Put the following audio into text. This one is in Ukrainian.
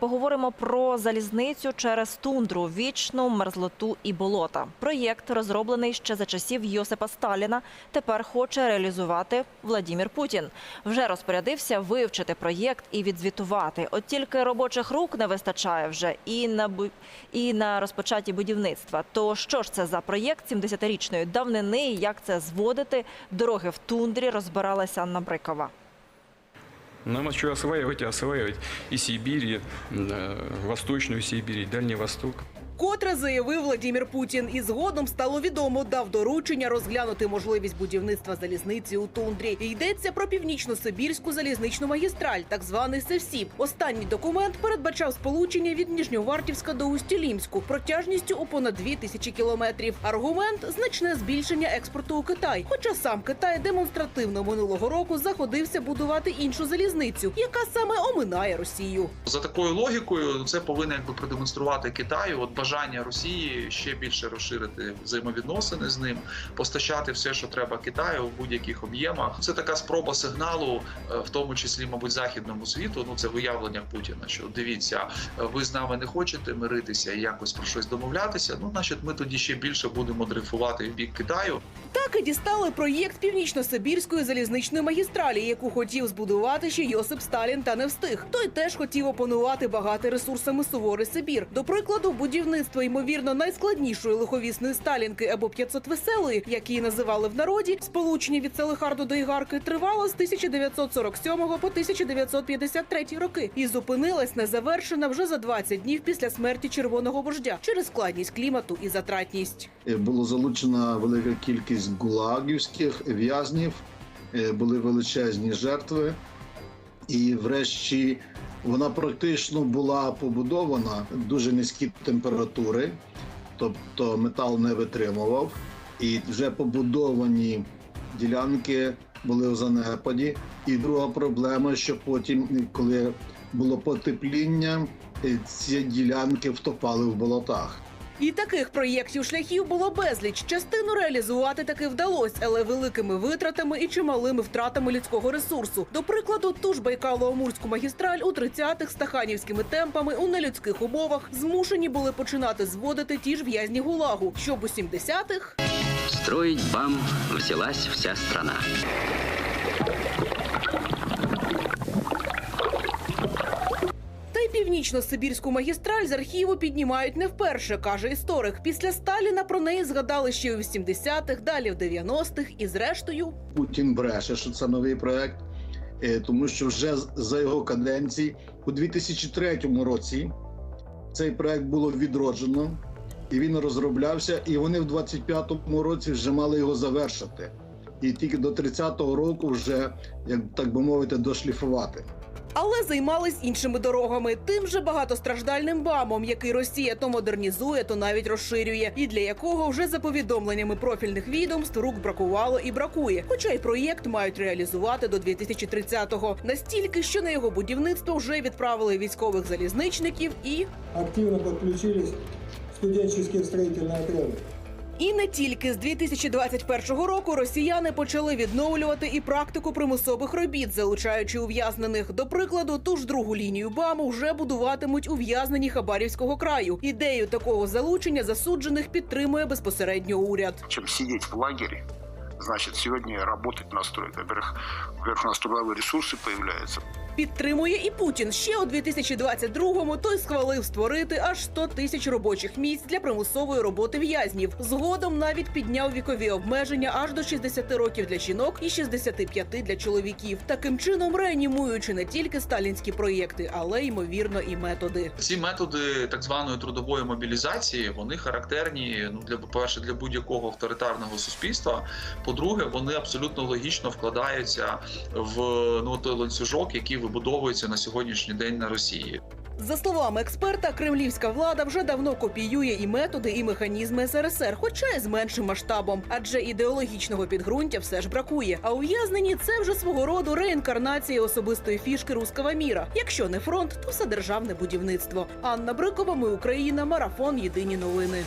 поговоримо про залізницю через тундру, вічну мерзлоту і болота. Проєкт розроблений ще за часів Йосипа Сталіна. Тепер хоче реалізувати Владімір Путін. Вже розпорядився вивчити проєкт і відзвітувати. От тільки робочих рук не вистачає вже і на бу- і на розпочаті будівництва. То що ж це за проєкт 70-річної давнини? Як це зводити? Дороги в тундрі розбиралася Анна Брикова. Нам еще осваивать и осваивать и Сибирь, и э, Восточную Сибирь, и Дальний Восток. Котре заявив Владімір Путін, і згодом стало відомо, дав доручення розглянути можливість будівництва залізниці у тундрі. Йдеться про північно-сибірську залізничну магістраль, так званий Севсіп. Останній документ передбачав сполучення від Ніжньовартівська до Устілімську протяжністю у понад дві тисячі кілометрів. Аргумент значне збільшення експорту у Китай. Хоча сам Китай демонстративно минулого року заходився будувати іншу залізницю, яка саме оминає Росію. За такою логікою, це повинно якби продемонструвати Китаю от бажання Росії ще більше розширити взаємовідносини з ним, постачати все, що треба Китаю в будь-яких об'ємах. Це така спроба сигналу, е, в тому числі, мабуть, західному світу. Ну це виявлення Путіна. Що дивіться, е, ви з нами не хочете миритися і якось про щось домовлятися. Ну, значить, ми тоді ще більше будемо дрейфувати в бік Китаю. Так і дістали проєкт північно-сибірської залізничної магістралі, яку хотів збудувати ще Йосип Сталін та не встиг. Той теж хотів опанувати багато ресурсами суворий Сибір. До прикладу, будівництво ймовірно найскладнішої лиховісної сталінки або 500 веселої, як її називали в народі, сполучення від Селихарду до Ігарки тривало з 1947 по 1953 роки і зупинилась незавершена вже за 20 днів після смерті червоного вождя через складність клімату і затратність. Е, Було залучена велика кількість гулагівських в'язнів, е, були величезні жертви, і врешті вона практично була побудована дуже низькі температури, тобто метал не витримував, і вже побудовані ділянки були у занепаді. І друга проблема, що потім, коли було потепління, е, ці ділянки втопали в болотах. І таких проєктів шляхів було безліч. Частину реалізувати таки вдалося, але великими витратами і чималими втратами людського ресурсу. До прикладу, ту ж Байкало-Амурську магістраль у 30-х стаханівськими темпами у нелюдських умовах змушені були починати зводити ті ж в'язні гулагу, щоб у 70-х Строить БАМ взялась вся страна. Північно-сибірську магістраль з архіву піднімають не вперше, каже історик. Після Сталіна про неї згадали ще у 80-х, далі в 90-х і зрештою Путін бреше, що це новий проект, е, тому що вже за його каденції у 2003 році цей проект було відроджено, і він розроблявся, і вони в 2025 році вже мали його завершити. І тільки до 30-го року вже, як так би мовити, дошліфувати. Але займались іншими дорогами, тим же багатостраждальним бамом, який Росія то модернізує, то навіть розширює, і для якого вже за повідомленнями профільних відомств рук бракувало і бракує. Хоча й проєкт мають реалізувати до 2030-го. Настільки, що на його будівництво вже відправили військових залізничників і активно подключились студенческие строительные отряды. І не тільки з 2021 року росіяни почали відновлювати і практику примусових робіт, залучаючи ув'язнених. До прикладу, ту ж другу лінію БАМу вже будуватимуть ув'язнені Хабарівського краю. Ідею такого залучення засуджених підтримує безпосередньо уряд. чем сидеть в лагере, значит, сегодня работать на стройке. Во-первых, во-первых, у нас трудовые ресурсы появляются. Підтримує і Путін. Ще у 2022-му той схвалив створити аж 100 тисяч робочих місць для примусової роботи в'язнів. Згодом навіть підняв вікові обмеження аж до 60 років для жінок і 65 для чоловіків. Таким чином реанімуючи не тільки сталінські проєкти, але ймовірно і методи. Ці методи так званої трудової мобілізації вони характерні ну для по-перше для будь-якого авторитарного суспільства. По-друге, вони абсолютно логічно вкладаються в ну той ланцюжок, який вибудовується на сьогоднішній день на Росії. За словами експерта, кремлівська влада вже давно копіює і методи, і механізми СРСР, хоча й з меншим масштабом, адже ідеологічного підґрунтя все ж бракує. А ув'язнені це вже свого роду реінкарнація особистої фішки руского міра. Якщо не фронт, то все державне будівництво. Анна Брикова, ми Україна, марафон. Єдині новини.